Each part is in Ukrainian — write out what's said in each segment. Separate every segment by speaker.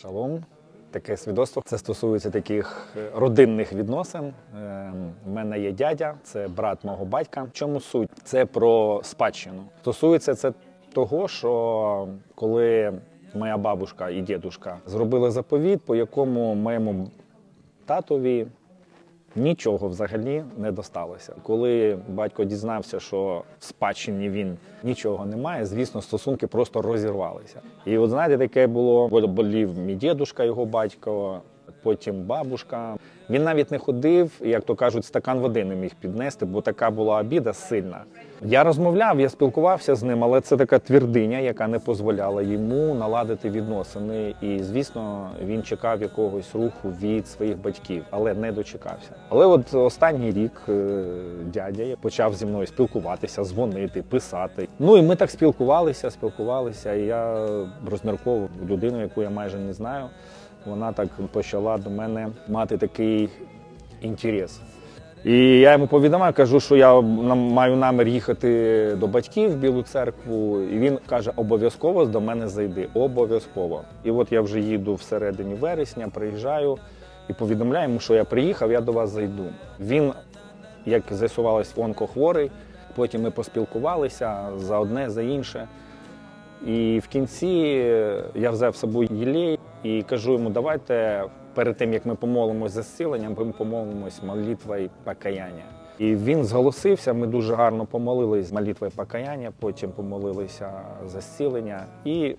Speaker 1: Шалом. Таке свідоцтво. Це стосується таких е, родинних відносин. У мене є дядя, це брат мого батька. В чому суть? Це про спадщину. Стосується це того, що коли моя бабушка і дідушка зробили заповіт, по якому моєму татові Нічого взагалі не досталося. Коли батько дізнався, що в спадщині він нічого не має, звісно, стосунки просто розірвалися. І от знаєте, таке було болів мій дідушка, його батько, потім бабушка. Він навіть не ходив, як то кажуть, стакан води не міг піднести, бо така була обіда сильна. Я розмовляв, я спілкувався з ним, але це така твердиня, яка не дозволяла йому наладити відносини. І звісно, він чекав якогось руху від своїх батьків, але не дочекався. Але от останній рік е, дядя почав зі мною спілкуватися, дзвонити, писати. Ну і ми так спілкувалися, спілкувалися. І я розмірковував людину, яку я майже не знаю. Вона так почала до мене мати такий інтерес. І я йому повідомляю, кажу, що я маю намір їхати до батьків в Білу церкву. І він каже: обов'язково до мене зайди. Обов'язково. І от я вже їду всередині вересня, приїжджаю і повідомляю йому, що я приїхав, я до вас зайду. Він, як з'ясувалось, онкохворий. Потім ми поспілкувалися за одне, за інше. І в кінці я взяв з собою єлей і кажу йому, давайте перед тим, як ми помолимось за зцілення, ми помолимось молитвою покаяння. І він зголосився, ми дуже гарно помолились молитвою покаяння, потім помолилися за і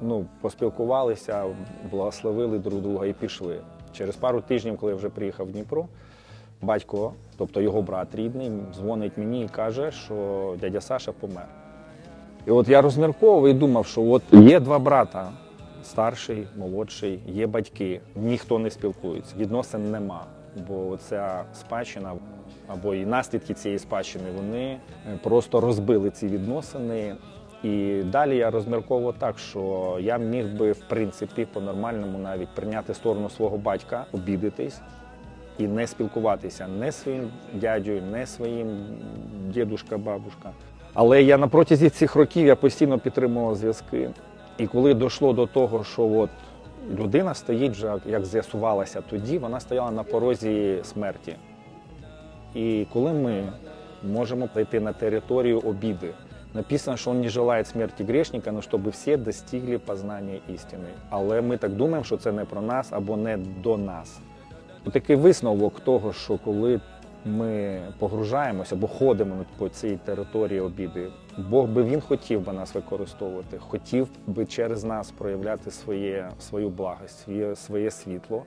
Speaker 1: ну, поспілкувалися, благословили друг друга і пішли. Через пару тижнів, коли я вже приїхав в Дніпро, батько, тобто його брат рідний, дзвонить мені і каже, що дядя Саша помер. І от я розмірковував і думав, що от є два брата, старший, молодший, є батьки, ніхто не спілкується, відносин нема. Бо ця спадщина або і наслідки цієї спадщини вони е, просто розбили ці відносини. І далі я розмірковував так, що я міг би в принципі по-нормальному навіть прийняти сторону свого батька, обідатись і не спілкуватися не своїм дядьою, не своїм дідушка, бабушка. Але я на протязі цих років я постійно підтримував зв'язки. І коли дійшло до того, що от людина стоїть вже, як з'ясувалося тоді, вона стояла на порозі смерті. І коли ми можемо зайти на територію обіди, написано, що він не желає смерті грешника, але щоб всі достигли познання істини. Але ми так думаємо, що це не про нас або не до нас. Такий висновок того, що коли ми погружаємося або ходимо по цій території обіди, Бог би він хотів би нас використовувати, хотів би через нас проявляти своє, свою благость, своє, своє світло,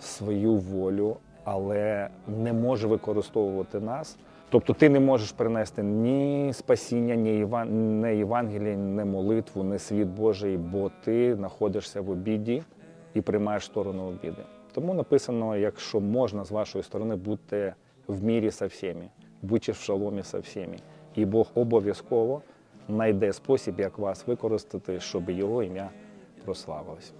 Speaker 1: свою волю, але не може використовувати нас. Тобто ти не можеш принести ні спасіння, ні Іван, ні Євангелія, ні молитву, ні світ Божий, бо ти знаходишся в обіді і приймаєш сторону обіди. Тому написано, якщо можна з вашої сторони бути в мірі со всіми, будьте в шаломі со всіми. І Бог обов'язково знайде спосіб, як вас використати, щоб його ім'я прославилось.